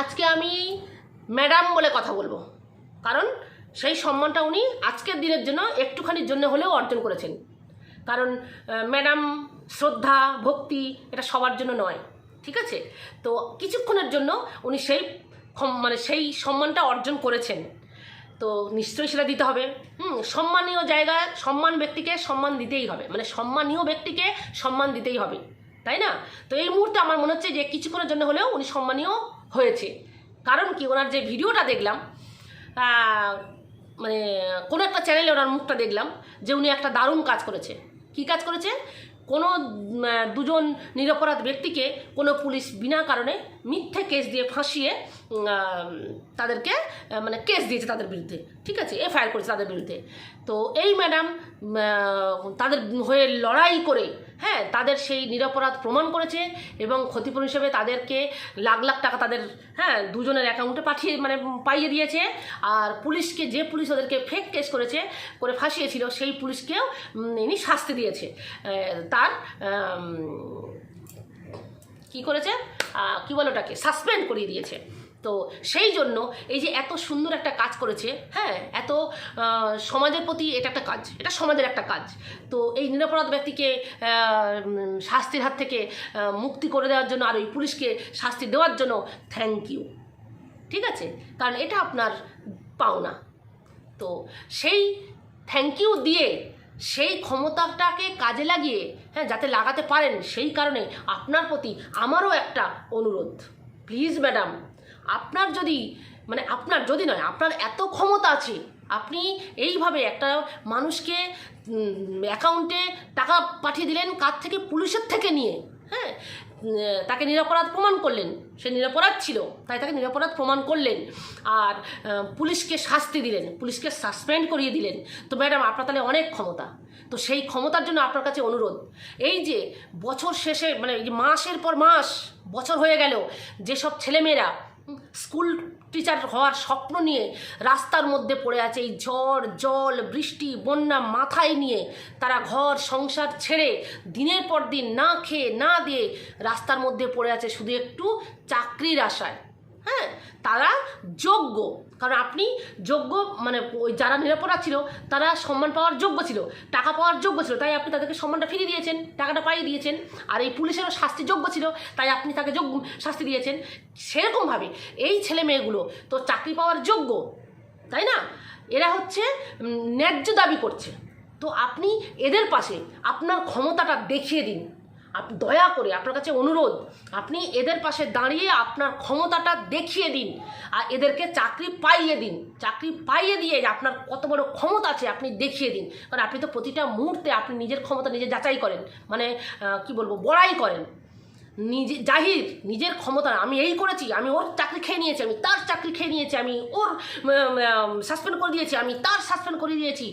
আজকে আমি ম্যাডাম বলে কথা বলব। কারণ সেই সম্মানটা উনি আজকের দিনের জন্য একটুখানির জন্য হলেও অর্জন করেছেন। কারণ ম্যাডাম শ্রদ্ধা, ভক্তি, এটা সবার জন্য নয়, ঠিক আছে? তো কিছুক্ষণের জন্য উনি সেই মানে সেই সম্মানটা অর্জন করেছেন। তো নিশ্চয়ই সেটা দিতে হবে। হুম, সম্মানীয় জায়গায় সম্মান ব্যক্তিকে সম্মান দিতেই হবে। মানে সম্মানীয় ব্যক্তিকে সম্মান দিতেই হবে। তাই না? তো এই মুহূর্তে আমার মনে হচ্ছে যে কিছুক্ষণের জন্য হলেও উনি সম্মানীয় হয়েছে। কারণ কি? ওনার যে ভিডিওটা দেখলাম মানে কোনো একটা চ্যানেলে ওনার মুখটা দেখলাম যে উনি একটা দারুণ কাজ করেছে। কি কাজ করেছে? কোনো দুজন নিরপরাধ ব্যক্তিকে কোনো পুলিশ বিনা কারণে মিথ্যে কেস দিয়ে ফাঁসিয়ে তাদেরকে মানে কেস দিয়েছে তাদের বিরুদ্ধে। ঠিক আছে? এফআইআর করেছে তাদের বিরুদ্ধে। তো এই ম্যাডাম তাদের হয়ে লড়াই করে হ্যাঁ তাদের সেই নিরপরাধ প্রমাণ করেছে এবং ক্ষতিপূরণ হিসেবে তাদেরকে লাখ লাখ টাকা তাদের হ্যাঁ দুজনের অ্যাকাউন্টে পাঠিয়ে মানে পাইয়ে দিয়েছে। আর পুলিশকে, যে পুলিশ ওদেরকে ফেক কেস করেছে, করে ফাঁসিয়েছিল, সেই পুলিশকেও ইনি শাস্তি দিয়েছে। তার কি করেছে? কি বলে ওটাকে? সাসপেন্ড করিয়ে দিয়েছে। তো সেই জন্য এই যে এত সুন্দর একটা কাজ করেছে হ্যাঁ এত সমাজের প্রতি এটা একটা কাজ, এটা সমাজের একটা কাজ। তো এই নিরপরাধ ব্যক্তিকে শাস্তির হাত থেকে মুক্তি করে দেওয়ার জন্য আর ওই পুলিশকে শাস্তি দেওয়ার জন্য থ্যাংক ইউ ঠিক আছে? কারণ এটা আপনার পাওনা। তো সেই থ্যাংক ইউ দিয়ে সেই ক্ষমতাটাকে কাজে লাগিয়ে হ্যাঁ যাতে লাগাতে পারেন, সেই কারণে আপনার প্রতি আমারও একটা অনুরোধ। প্লিজ ম্যাডাম আপনার যদি মানে আপনার যদি নয়, আপনার এত ক্ষমতা আছে, আপনি এইভাবে একটা মানুষকে অ্যাকাউন্টে টাকা পাঠিয়ে দিলেন কার থেকে? পুলিশের থেকে নিয়ে হ্যাঁ? তাকে নিরাপরাধ প্রমাণ করলেন। সে নিরাপরাধ ছিল, তাই তাকে নিরাপরাধ প্রমাণ করলেন। আর পুলিশকে শাস্তি দিলেন, পুলিশকে সাসপেন্ড করিয়ে দিলেন। তো ম্যাডাম আপনার তাহলে অনেক ক্ষমতা। তো সেই ক্ষমতার জন্য আপনার কাছে অনুরোধ, এই যে বছর শেষে মানে মাসের পর মাস, বছর হয়ে গেল, যেসব ছেলেমেয়েরা স্কুল টিচার হওয়ার স্বপ্ন নিয়ে রাস্তার মধ্যে পড়ে আছে এই ঝড়, জল, বৃষ্টি, বন্যা মাথায় নিয়ে তারা ঘর, সংসার ছেড়ে দিনের পর দিন না খেয়ে, না দিয়ে রাস্তার মধ্যে পড়ে আছে শুধু একটু চাকরির আশায়। হ্যাঁ তারা যোগ্য। কারণ আপনি যোগ্য মানে ওই যারা নিরাপরাধ ছিল, তারা সম্মান পাওয়ার যোগ্য ছিল, টাকা পাওয়ার যোগ্য ছিল, তাই আপনি তাদেরকে সম্মানটা ফিরিয়ে দিয়েছেন, টাকাটা পাইয়ে দিয়েছেন। আর এই পুলিশেরও শাস্তি যোগ্য ছিল, তাই আপনি তাকে যোগ্য, শাস্তি দিয়েছেন। সেরকমভাবে এই ছেলে মেয়েগুলো তো চাকরি পাওয়ার যোগ্য, তাই না? এরা হচ্ছে ন্যায্য দাবি করছে। তো আপনি এদের পাশে আপনার ক্ষমতাটা দেখিয়ে দিন। দয়া করে আপনার কাছে অনুরোধ, আপনি এদের পাশে দাঁড়িয়ে আপনার ক্ষমতাটা দেখিয়ে দিন আর এদেরকে চাকরি পাইয়ে দিন। চাকরি পাইয়ে দিয়ে আপনার কত বড় ক্ষমতা আছে আপনি দেখিয়ে দিন। কারণ আপনি তো প্রতিটা মুহূর্তে আপনি নিজের ক্ষমতা নিজে যাচাই করেন মানে কি বলব, বড়াই করেন। নিজে, জাহির, নিজের ক্ষমতা আমি এই করেছি, আমি ওর চাকরি খেয়ে নিয়েছি, আমি তার চাকরি খেয়ে নিয়েছি, আমি ওর সাসপেন্ড করে দিয়েছি, আমি তার সাসপেন্ড করে দিয়েছি।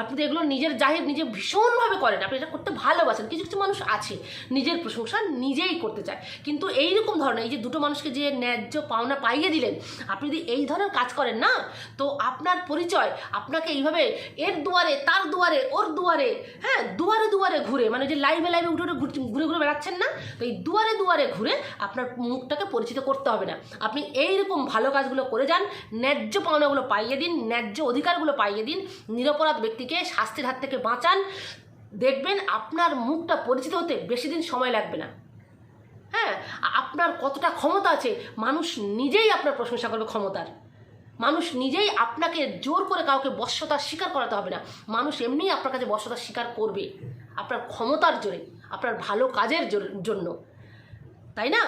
আপনি তো এগুলো নিজের জাহির, নিজে ভীষণভাবে করেন। আপনি এটা করতে ভালোবাসেন। কিছু কিছু মানুষ আছে, নিজের প্রশংসা নিজেই করতে চায়। কিন্তু এইরকম ধরনের এই যে দুটো মানুষকে যে ন্যায্য পাওনা পাইয়ে দিলেন, আপনি যদি এই ধরনের কাজ করেন না, তো আপনার পরিচয় আপনাকে এইভাবে এর দুয়ারে, তার দুয়ারে, ওর দুয়ারে হ্যাঁ দুয়ারে দুয়ারে ঘুরে মানে যে লাইভে লাইভে উঠে উঠে ঘুরে ঘুরে বেড়াচ্ছেন না, তো এই দুয়ারে দুয়ারে ঘুরে আপনার মুখটাকে পরিচিত করতে হবে না। আপনি এইরকম ভালো কাজগুলো করে যান, ন্যায্য পাওনাগুলো পাইয়ে দিন, ন্যায্য অধিকারগুলো পাইয়ে দিন, নিরপরাধ ব্যক্তিকে শাস্তির হাত থেকে বাঁচান। দেখবেন আপনার মুখটা পরিচিত হতে বেশি দিন সময় লাগবে না। হ্যাঁ আপনার কতটা ক্ষমতা আছে, মানুষ নিজেই আপনার প্রশংসা করবে ক্ষমতার। মানুষ নিজেই আপনাকে জোর করে কাউকে বশ্যতা স্বীকার করাতে হবে না। মানুষ এমনিই আপনার কাছে বশ্যতা স্বীকার করবে। আপনার ক্ষমতার জোরে, আপনার ভালো কাজের জন্য। তাই না?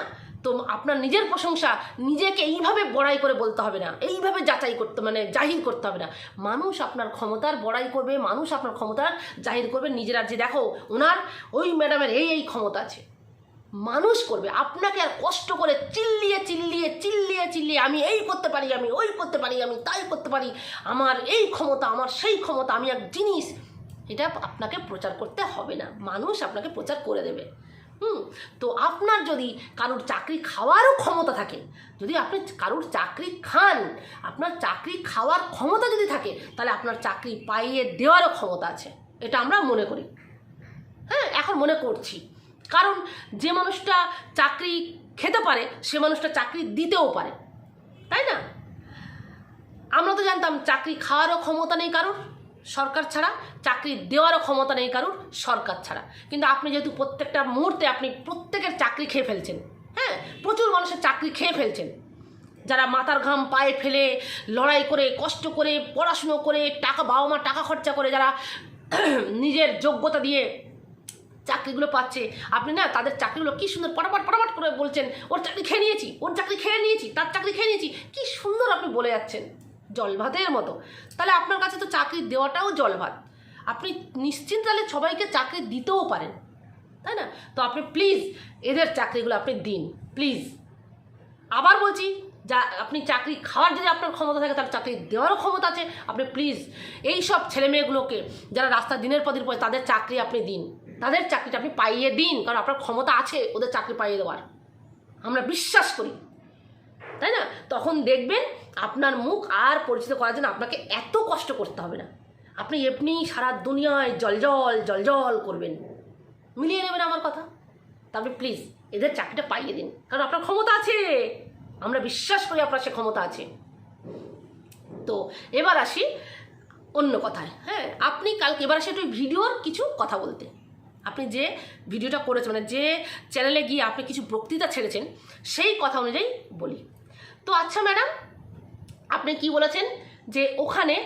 তো আপনার নিজের প্রশংসা নিজেকে এইভাবে বড়াই করে বলতে হবে না, এইভাবে যাচাই করতে মানে জাহির করতে হবে না। মানুষ আপনার ক্ষমতার বড়াই করবে, মানুষ আপনার ক্ষমতার জাহির করবে নিজেরা যে দেখো, ওনার, ওই ম্যাডামের এই এই ক্ষমতা আছে। মানুষ করবে, আপনাকে আর কষ্ট করে চিল্লিয়ে চিল্লিয়ে চিল্লিয়ে চিল্লিয়ে, আমি এই করতে পারি, আমি ওই করতে পারি, আমি তাই করতে পারি, আমার এই ক্ষমতা, আমার সেই ক্ষমতা, আমি এক জিনিস, এটা আপনাকে প্রচার করতে হবে না। মানুষ আপনাকে প্রচার করে দেবে। হুম, তো আপনার যদি কারোর চাকরি খাওয়ারও ক্ষমতা থাকে, যদি আপনি কারোর চাকরি খান, আপনার চাকরি খাওয়ার ক্ষমতা যদি থাকে, তাহলে আপনার চাকরি পাইয়ে দেওয়ারও ক্ষমতা আছে। এটা আমরা মনে করি। হ্যাঁ এখন মনে করছি। কারণ যে মানুষটা চাকরি খেতে পারে, সে মানুষটা চাকরি দিতেও পারে। তাই না? আমরা তো জানতাম চাকরি খাওয়ারও ক্ষমতা নেই কারোর। সরকার ছাড়া, চাকরি দেওয়ারও ক্ষমতা নেই কারোর, সরকার ছাড়া। কিন্তু আপনি যেহেতু প্রত্যেকটা মুহূর্তে আপনি প্রত্যেকের চাকরি খেয়ে ফেলছেন হ্যাঁ? প্রচুর মানুষের চাকরি খেয়ে ফেলছেন। যারা মাথার ঘাম পায়ে ফেলে, লড়াই করে, কষ্ট করে, পড়াশুনো করে, টাকা বাবা মা টাকা খরচা করে, যারা নিজের যোগ্যতা দিয়ে চাকরিগুলো পাচ্ছে, আপনি না তাদের চাকরিগুলো কি সুন্দর পটাপট পটাপট করে বলছেন, ওর চাকরি খেয়ে নিয়েছি, ওর চাকরি খেয়ে নিয়েছি, তার চাকরি খেয়ে নিয়েছি। কি সুন্দর আপনি বলে যাচ্ছেন। জল ভাতের মতো। তাহলে আপনার কাছে তো চাকরি দেওয়াটাও জল ভাত আপনি নিশ্চিন্ত তাহলে সবাইকে চাকরি দিতেও পারেন, তাই না? তো আপনি প্লিজ এদের চাকরিগুলো আপনি দিন প্লিজ আবার বলছি, যা আপনি চাকরি খাওয়ার যদি আপনার ক্ষমতা থাকে, তাহলে চাকরি দেওয়ারও ক্ষমতা আছে। আপনি প্লিজ এই সব ছেলেমেয়েগুলোকে, যারা রাস্তা দিনের পর দিন পরে তাদের চাকরি আপনি দিন। তাদের চাকরিটা আপনি পাইয়ে দিন, কারণ আপনার ক্ষমতা আছে ওদের চাকরি পাইয়ে দেওয়ার। আমরা বিশ্বাস করি, তাই না? তখন দেখবেন আপনার মুখ আর পরিচিত করার জন্য আপনাকে এত কষ্ট করতে হবে না। আপনি এমনি সারা দুনিয়ায় জলজল জলজল করবেন। মিলিয়ে নেবেন আমার কথা। তবে প্লিজ এদের চাকরিটা পাইয়ে দিন। কারণ আপনার ক্ষমতা আছে। আমরা বিশ্বাস করি আপনার সে ক্ষমতা আছে। তো এবার আসি অন্য কথায়। হ্যাঁ আপনি কালকে এবার আসি একটু ভিডিওর কিছু কথা বলতে। আপনি যে ভিডিওটা করেছেন মানে যে চ্যানেলে গিয়ে আপনি কিছু বক্তৃতা ছেড়েছেন, সেই কথা অনুযায়ী বলি। তো আচ্ছা ম্যাডাম আপনি কি বলেছেন? যে ওখানে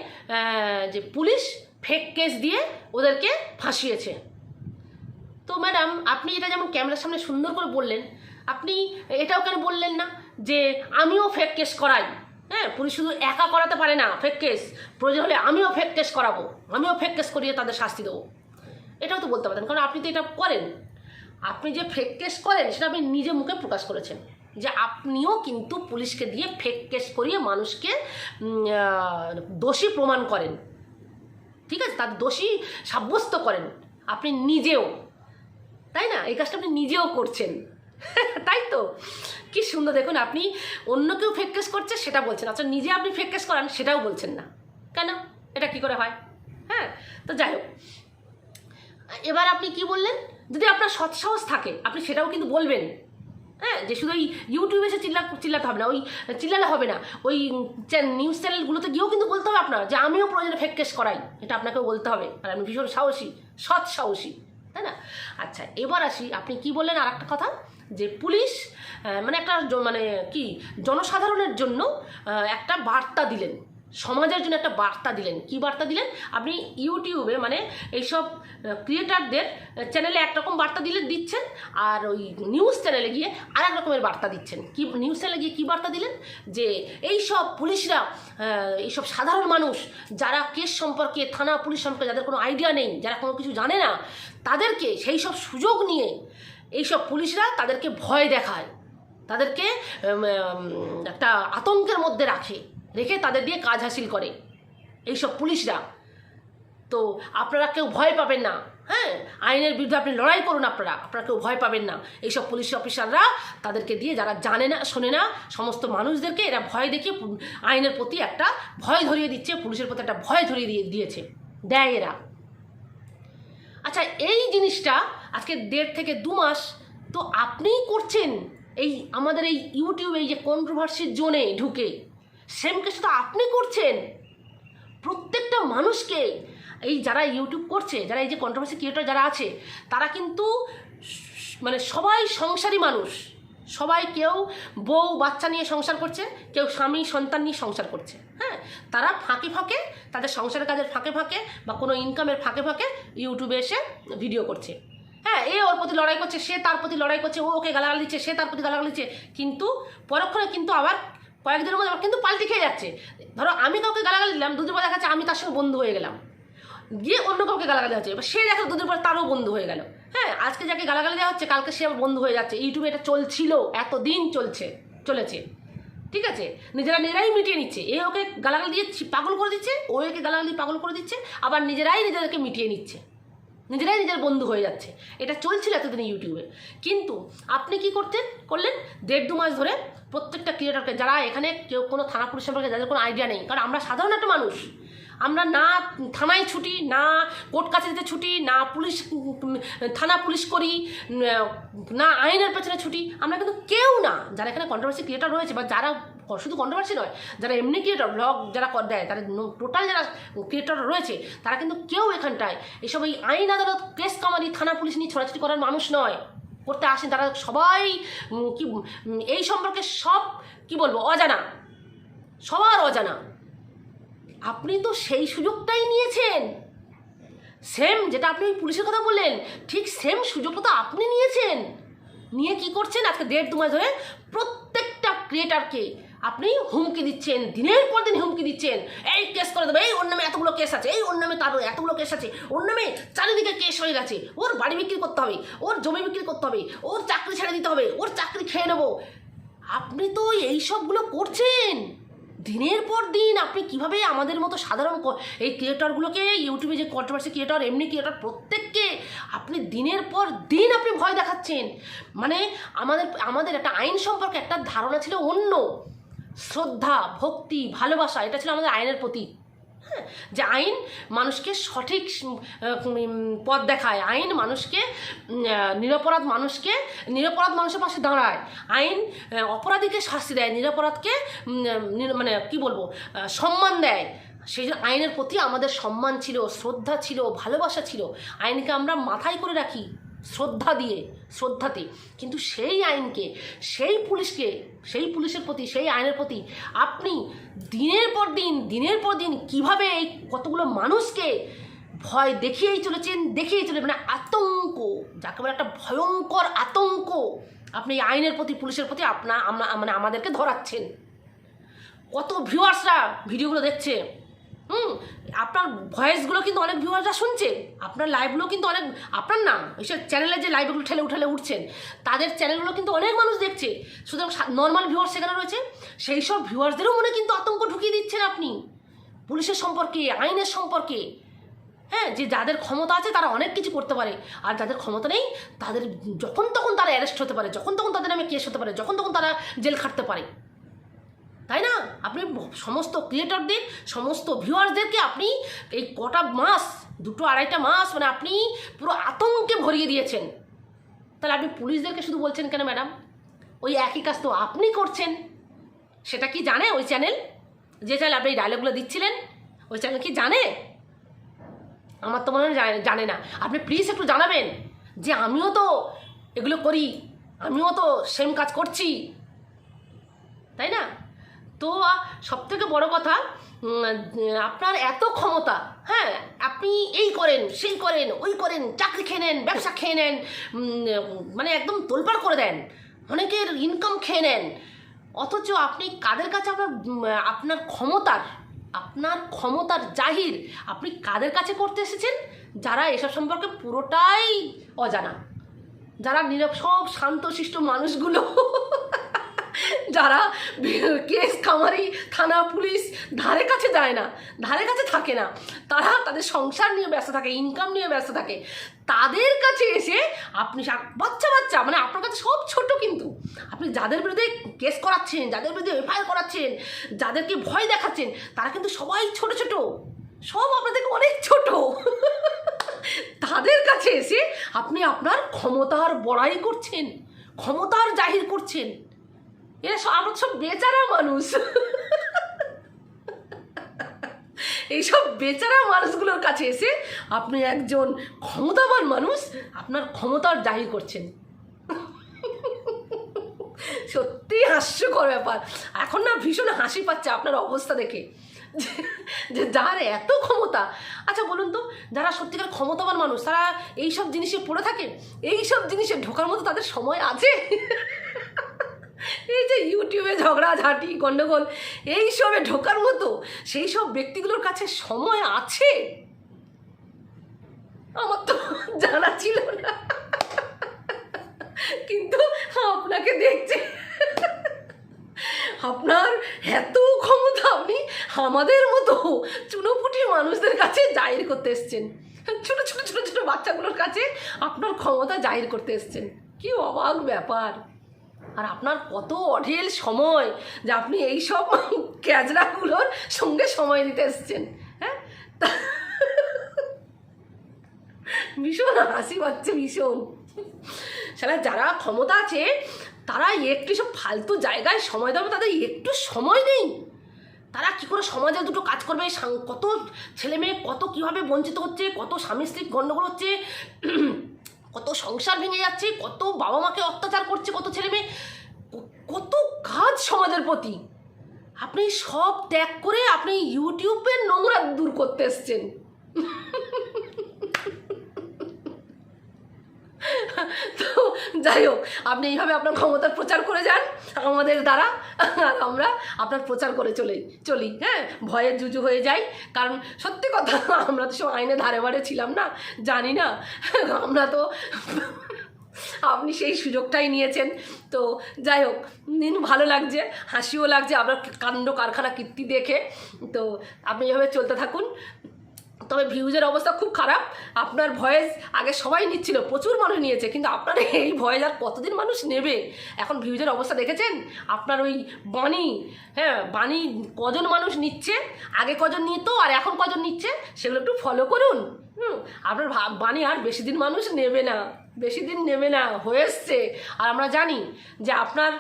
যে পুলিশ ফেক কেস দিয়ে ওদেরকে ফাঁসিয়েছে। তো ম্যাডাম আপনি এটা যেমন ক্যামেরার সামনে সুন্দর করে বললেন, আপনি এটাও কেন বললেন না? যে আমিও ফেক কেস করাই। হ্যাঁ পুলিশ শুধু একা করাতে পারে না ফেক কেস প্রয়োজন হলে আমিও ফেক কেস করাবো। আমিও ফেক কেস করিয়ে তাদের শাস্তি দেবো। এটাও তো বলতে পারতেন, কারণ আপনি তো এটা করেন। আপনি যে ফেক কেস করেন, সেটা আপনি নিজে মুখে প্রকাশ করেছেন। যে আপনিও কিন্তু পুলিশকে দিয়ে ফেক কেস করিয়ে মানুষকে দোষী প্রমাণ করেন। ঠিক আছে? তাদের দোষী সাব্যস্ত করেন। আপনি নিজেও। তাই না? এই কাজটা আপনি নিজেও করছেন। তাই তো? কি সুন্দর। দেখুন, আপনি অন্য কেউ ফেক কেস করছে, সেটা বলছেন। আচ্ছা নিজে আপনি ফেক কেস করান, সেটাও বলছেন না। কেন? এটা কি করে হয়? হ্যাঁ? তো যাই হোক। এবার আপনি কি বললেন? যদি আপনার সৎসাহস থাকে, আপনি সেটাও কিন্তু বলবেন। হ্যাঁ যে শুধু ওই ইউটিউবে এসে চিল্লা চিল্লাতে হবে না, ওই চিল্লালে হবে না। ওই নিউজ চ্যানেলগুলোতে গিয়েও কিন্তু বলতে হবে আপনার যে আমিও প্রয়োজনে ফেক কেস করাই, এটা আপনাকেও বলতে হবে। আর আমি ভীষণ সাহসী, সৎ সাহসী, তাই না? আচ্ছা এবার আসি, আপনি কি বললেন আর একটা কথা? যে পুলিশ মানে একটা মানে কি, জনসাধারণের জন্য একটা বার্তা দিলেন। সমাজের জন্য একটা বার্তা দিলেন। কি বার্তা দিলেন? আপনি ইউটিউবে মানে এইসব ক্রিয়েটারদের চ্যানেলে একরকম বার্তা দিলে, দিচ্ছেন, আর ওই নিউজ চ্যানেলে গিয়ে আর এক রকমের বার্তা দিচ্ছেন। কি নিউজ চ্যানেলে গিয়ে কী বার্তা দিলেন? যে এই সব পুলিশরা এইসব সাধারণ মানুষ যারা কেস সম্পর্কে, থানা পুলিশ সম্পর্কে যাদের কোনো আইডিয়া নেই, যারা কোনো কিছু জানে না, তাদেরকে সেই সব সুযোগ নিয়ে এইসব পুলিশরা তাদেরকে ভয় দেখায়। তাদেরকে একটা আতঙ্কের মধ্যে রাখে। রেখে তাদের দিয়ে কাজ হাসিল করে। এইসব পুলিশরা। তো আপনারা কেউ ভয় পাবেন না হ্যাঁ? আইনের বিরুদ্ধে আপনি লড়াই করুন আপনারা আপনারা কেউ ভয় পাবেন না। এইসব পুলিশ অফিসাররা তাদেরকে দিয়ে যারা জানে না, শোনে না, সমস্ত মানুষদেরকে এরা ভয় দেখিয়ে আইনের প্রতি একটা ভয় ধরিয়ে দিচ্ছে, পুলিশের প্রতি একটা ভয় ধরিয়ে দিয়ে দিয়েছে। দেয় এরা। আচ্ছা এই জিনিসটা আজকে দেড় থেকে দু মাস তো আপনিই করছেন। এই আমাদের এই ইউটিউবে এই যে কন্ট্রোভার্সির জোনে ঢুকে। সেম কেসটা তো আপনি করছেন? প্রত্যেকটা মানুষকে, এই যারা ইউটিউব করছে, যারা এই যে কন্ট্রোভার্সি ক্রিয়েটর যারা আছে, তারা কিন্তু মানে সবাই সংসারী মানুষ। সবাই কেউ বউ, বাচ্চা নিয়ে সংসার করছে, কেউ স্বামী, সন্তান নিয়ে সংসার করছে হ্যাঁ? তারা ফাঁকে ফাঁকে তাদের সংসারের কাজের ফাঁকে ফাঁকে বা কোনো ইনকামের ফাঁকে ফাঁকে ইউটিউবে এসে ভিডিও করছে। হ্যাঁ এ ওর প্রতি লড়াই করছে, সে তার প্রতি লড়াই করছে, ও ওকে গালাগাল দিচ্ছে, সে তার প্রতি গালাগাল দিচ্ছে। কিন্তু পরক্ষণে কিন্তু আবার কয়েকদিনের মধ্যে কিন্তু পাল্টি খেয়ে যাচ্ছে। ধরো আমি কাউকে গালাগালি দিলাম, দুদিন পর দেখা যাচ্ছে আমি তার সঙ্গে বন্ধু হয়ে গেলাম। গিয়ে অন্য কাউকে গালাগালি হচ্ছে। এবার সে দেখো দুদিন পর তারও বন্ধু হয়ে গেল। হ্যাঁ আজকে যাকে গালাগালি দেওয়া হচ্ছে, কালকে সে আবার বন্ধু হয়ে যাচ্ছে। ইউটিউবে এটা চলছিল, এতদিন চলছে, চলেছে। ঠিক আছে? নিজেরা নিজেরাই মিটিয়ে নিচ্ছে। এ ওকে গালাগালি দিয়ে পাগল করে দিচ্ছে, ও একে গালাগালি পাগল করে দিচ্ছে, আবার নিজেরাই নিজেদেরকে মিটিয়ে নিচ্ছে। নিজেরাই নিজের বন্ধু হয়ে যাচ্ছে। এটা চলছিল এতদিন ইউটিউবে। কিন্তু আপনি কি করতেন? করলেন দেড় দু মাস ধরে প্রত্যেকটা ক্রিয়েটারকে যারা এখানে কেউ কোনো থানা পুলিশ সম্পর্কে যাদের কোনো আইডিয়া নেই, কারণ আমরা সাধারণ একটা মানুষ। আমরা না থানায় ছুটি, না কোর্ট কাছারিতে ছুটি, না পুলিশ, থানা পুলিশ করি, না আইনের পেছনে ছুটি, আমরা কিন্তু কেউ না। যারা এখানে কন্ট্রোভার্সি ক্রিয়েটার রয়েছে বা যারা শুধু কন্ট্রোভার্সি নয়, যারা এমনি ক্রিয়েটার ব্লগ যারা দেয় তারা টোটাল যারা ক্রিয়েটার রয়েছে, তারা কিন্তু কেউ এখানটায় এসব এই আইন আদালত কেস কামারি থানা পুলিশ নিয়ে ছড়াছড়ি করার মানুষ নয়। করতে আসেন, তারা সবাই কি এই সম্পর্কে সব, কি বলব, অজানা। সবার অজানা। আপনি তো সেই সুযোগটাই নিয়েছেন। সেম যেটা আপনি ওই পুলিশের কথা বললেন, ঠিক সেম সুযোগটা তো আপনি নিয়েছেন। নিয়ে কি করছেন? আজকে দেড় দু মাস ধরে প্রত্যেকটা ক্রিয়েটারকে আপনি হুমকি দিচ্ছেন, দিনের পর দিন হুমকি দিচ্ছেন। এই কেস করে দেবে, এই ওর নামে এতগুলো কেস আছে, এই ওর নামে তার এতগুলো কেস আছে, ওর নামে চারিদিকে কেস হয়ে গেছে। ওর বাড়ি বিক্রি করতে হবে, ওর জমি বিক্রি করতে হবে, ওর চাকরি ছেড়ে দিতে হবে, ওর চাকরি খেয়ে নেব। আপনি তো এই সবগুলো করছেন। দিনের পর দিন আপনি কীভাবে আমাদের মতো সাধারণ এই ক্রিয়েটরগুলোকে ইউটিউবে যে কন্ট্রোভার্সি ক্রিয়েটর এমনি ক্রিয়েটর প্রত্যেককে, আপনি দিনের পর দিন আপনি ভয় দেখাচ্ছেন। মানে আমাদের আমাদের একটা আইন সম্পর্কে একটা ধারণা ছিল অন্য। শ্রদ্ধা, ভক্তি, ভালোবাসা, এটা ছিল আমাদের আইনের প্রতি। হ্যাঁ যে আইন মানুষকে সঠিক পথ দেখায়। আইন মানুষকে নিরপরাধ মানুষকে, নিরপরাধ মানুষের পাশে দাঁড়ায়। আইন অপরাধীকে শাস্তি দেয়, নিরপরাধকে মানে কি বলব সম্মান দেয়। সেই জন্য আইনের প্রতি আমাদের সম্মান ছিল, শ্রদ্ধা ছিল, ভালোবাসা ছিল। আইনকে আমরা মাথায় করে রাখি। শ্রদ্ধা দিয়ে, শ্রদ্ধাতে। কিন্তু সেই আইনকে, সেই পুলিশকে, সেই পুলিশের প্রতি, সেই আইনের প্রতি আপনি দিনের পর দিন, দিনের পর দিন কীভাবে এই কতগুলো মানুষকে ভয় দেখিয়েই চলেছেন, দেখিয়েই চলে মানে আতঙ্ক, যাকে বলে একটা ভয়ঙ্কর আতঙ্ক আপনি এই আইনের প্রতি, পুলিশের প্রতি আপনা মানে আমাদেরকে ধরাচ্ছেন। কত ভিউয়ার্সরা ভিডিওগুলো দেখছে। হুম, আপনার ভয়েসগুলো কিন্তু অনেক ভিউয়ার্সরা শুনছে। আপনার লাইভগুলো কিন্তু অনেক, আপনার না এইসব চ্যানেলে যে লাইভগুলো ঠেলে উঠালে উঠছেন, তাদের চ্যানেলগুলো কিন্তু অনেক মানুষ দেখছে। সুতরাং নর্মাল ভিউয়ার্স সেখানে রয়েছে। সেই সব ভিউয়ার্সদেরও মনে কিন্তু আতঙ্ক ঢুকিয়ে দিচ্ছেন আপনি। পুলিশের সম্পর্কে, আইনের সম্পর্কে হ্যাঁ যে যাদের ক্ষমতা আছে তারা অনেক কিছু করতে পারে। আর যাদের ক্ষমতা নেই, তাদের যখন তখন তারা অ্যারেস্ট হতে পারে, যখন তখন তাদের নামে কেস হতে পারে, যখন তখন তারা জেল খাটতে পারে। তাই না? আপনি সমস্ত ক্রিয়েটরদের সমস্ত ভিউয়ার্সদেরকে আপনি এই কটা মাস, দুটো আড়াইটা মাস মানে আপনি পুরো আতঙ্কে ভরিয়ে দিয়েছেন। তাহলে আপনি পুলিশদেরকে শুধু বলছেন কেন ম্যাডাম? ওই একই কাজ তো আপনি করছেন। সেটা কি জানে ওই চ্যানেল যে চ্যানেল আপনি এই ডায়লগগুলো দিচ্ছিলেন, ওই চ্যানেল কি জানে? আমার তো মনে হয় জানে না। আপনি প্লিজ একটু জানাবেন যে আমিও তো এগুলো করি, আমিও তো সেম কাজ করছি। তাই না? তো সব থেকে বড় কথা আপনার এত ক্ষমতা হ্যাঁ আপনি এই করেন, সেই করেন, ওই করেন, চাকরি খেয়ে নেন, ব্যবসা খেয়ে নেন মানে একদম তোলপাড় করে দেন, অনেকের ইনকাম খেয়ে নেন, অথচ আপনি কাদের কাছে আপনার আপনার ক্ষমতার আপনার ক্ষমতার জাহির আপনি কাদের কাছে করতে এসেছেন? যারা এসব সম্পর্কে পুরোটাই অজানা, যারা নীরব, সব শান্তশিষ্ট মানুষগুলো যারা কেস খামারি থানা পুলিশ ধারে কাছে যায় না, ধারে কাছে থাকে না, তারা তাদের সংসার নিয়ে ব্যস্ত থাকে ইনকাম নিয়ে ব্যস্ত থাকে। তাদের কাছে এসে আপনি বাচ্চা বাচ্চা মানে আপনার কাছে সব ছোট কিন্তু। আপনি যাদের বিরুদ্ধে কেস করাচ্ছেন, যাদের বিরুদ্ধে এফআইআর করাচ্ছেন, যাদেরকে ভয় দেখাচ্ছেন, তারা কিন্তু সবাই ছোট ছোট। সব আপনাদেরকে অনেক ছোট। তাদের কাছে এসে আপনি আপনার ক্ষমতার বড়াই করছেন, ক্ষমতার জাহির করছেন। এরা আমরা সব বেচারা মানুষ। এইসব বেচারা মানুষগুলোর কাছে এসে আপনি একজন ক্ষমতাবান মানুষ, আপনার ক্ষমতার জাহির করছেন। সত্যি হাস্যকর ব্যাপার। এখন না ভীষণ হাসি পাচ্ছে আপনার অবস্থা দেখে। যে- যার এত ক্ষমতা। আচ্ছা বলুন তো, যারা সত্যিকার ক্ষমতাবান মানুষ, তারা এই সব জিনিসে পড়ে থাকে? এই সব জিনিসে ঢোকার মতো তাদের সময় আছে? এই যে ইউটিউবে ঝগড়াঝাটি গণ্ডগোল এই সবে ঢোকার মতো সেই সব ব্যক্তিগুলোর কাছে সময় আছে? আমার তো জানা ছিল না। কিন্তু আপনাকে দেখছি। আপনার এত ক্ষমতা আপনি আমাদের মতো চুনোপুটি মানুষদের কাছে জাহির করতে এসছেন। ছোট ছোট ছোট ছোট বাচ্চাগুলোর কাছে আপনার ক্ষমতা জাহির করতে এসছেন। কি অবাক ব্যাপার। আর আপনার কত অঢেল সময় যে আপনি এই সব ক্যাজরাগুলোর সঙ্গে সময় দিতে এসছেন হ্যাঁ? ভীষণ হাসি পাচ্ছে, ভীষণ। সারা যারা ক্ষমতা আছে, তারা একটু সব ফালতু জায়গায় সময় দেবে তাদের একটু সময় নেই। তারা কি করে সমাজে দুটো কাজ করবে? কত ছেলে মেয়ে কত কীভাবে বঞ্চিত হচ্ছে? কত স্বামী স্ত্রী গণ্ডগোল হচ্ছে? কত সংসার ভেঙে যাচ্ছে, কত বাবা মাকে অত্যাচার করছে কত ছেলে মেয়ে, কত কাজ সমাজের প্রতি। আপনি সব ত্যাগ করে আপনি ইউটিউবের নোংরা দূর করতে এসছেন। তো যাই হোক, আপনি এইভাবে আপনার ক্ষমতার প্রচার করে যান, আমাদের দ্বারা, আর আমরা আপনার প্রচার করে চলে, চলি হ্যাঁ? ভয়ের জুজু হয়ে যাই, কারণ সত্যি কথা, আমরা তো সব আইনে ধারে বারে ছিলাম না, জানি না, আমরা তো আপনি সেই সুযোগটাই নিয়েছেন, তো যাই হোক নিন ভালো লাগছে, হাসিও লাগছে আপনার কাণ্ড কারখানা কীর্তি দেখে, তো আপনি এভাবে চলতে থাকুন তবে ভিউজের অবস্থা খুব খারাপ। আপনার ভয়েস আগে সবাই নিচ্ছিল, প্রচুর মানুষ নিয়েছে, কিন্তু আপনার এই ভয়েস আর কতদিন মানুষ নেবে? এখন ভিউজের অবস্থা দেখেছেন? আপনার ওই বাণী হ্যাঁ বাণী কজন মানুষ নিচ্ছে? আগে কজন নিত আর এখন কজন নিচ্ছে? সেগুলো একটু ফলো করুন। হুম, আপনার বাণী আর বেশি দিন মানুষ নেবে না, বেশি দিন নেবে না, হয়ে এসছে। আর আমরা জানি যে আপনার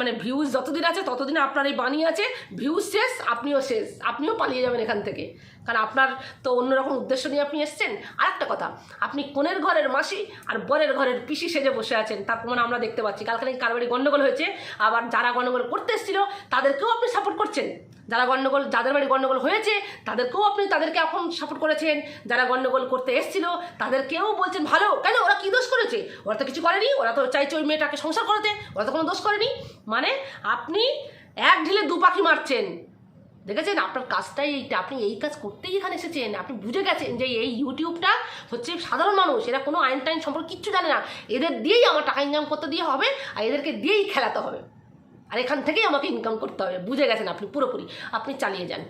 মানে ভিউজ যতদিন আছে, ততদিন আপনার এই বাণী আছে, ভিউজ শেষ, আপনিও শেষ, আপনিও পালিয়ে যাবেন এখান থেকে। কারণ আপনার তো অন্যরকম উদ্দেশ্য নিয়ে আপনি এসছেন। আর একটা কথা, আপনি কোনের ঘরের মাসি আর বরের ঘরের পিসি সেজে বসে আছেন। তার প্রমাণ আমরা দেখতে পাচ্ছি। কালকে নাকি কারবারি গণ্ডগোল হয়েছে। আবার যারা গণ্ডগোল করতে এসেছিল, তাদেরকেও আপনি সাপোর্ট করছেন। যারা গণ্ডগোল যাদের বাড়ি গণ্ডগোল হয়েছে, তাদেরকেও আপনি, তাদেরকে এখন সাপোর্ট করেছেন। যারা গণ্ডগোল করতে এসেছিল, তাদেরকেও বলছেন, ভালো, কেন? ওরা কী দোষ করেছে? ওরা তো কিছু করেনি। ওরা তো চাইছে ওই মেয়েটাকে সংসার করতে। ওরা তো কোনো দোষ করেনি। মানে আপনি এক ঢিলে দু পাখি মারছেন। দেখেছেন আপনার কাজটাই এইটা আপনি এই কাজ করতেই এখানে এসেছেন। আপনি বুঝে গেছেন যে এই ইউটিউবটা হচ্ছে সাধারণ মানুষ। এরা কোনো আইন টাইন সম্পর্কে কিচ্ছু জানে না। এদের দিয়েই আমার টাকা ইনকাম করতে দিয়ে হবে আর এদেরকে দিয়েই খেলাতে হবে। আর এখান থেকেই আমাকে ইনকাম করতে হবে। বুঝে গেছেন আপনি পুরোপুরি। আপনি চালিয়ে যান।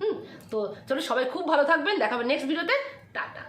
হুম? তো চলো সবাই খুব ভালো থাকবেন। দেখাবেন নেক্সট ভিডিওতে টাটা।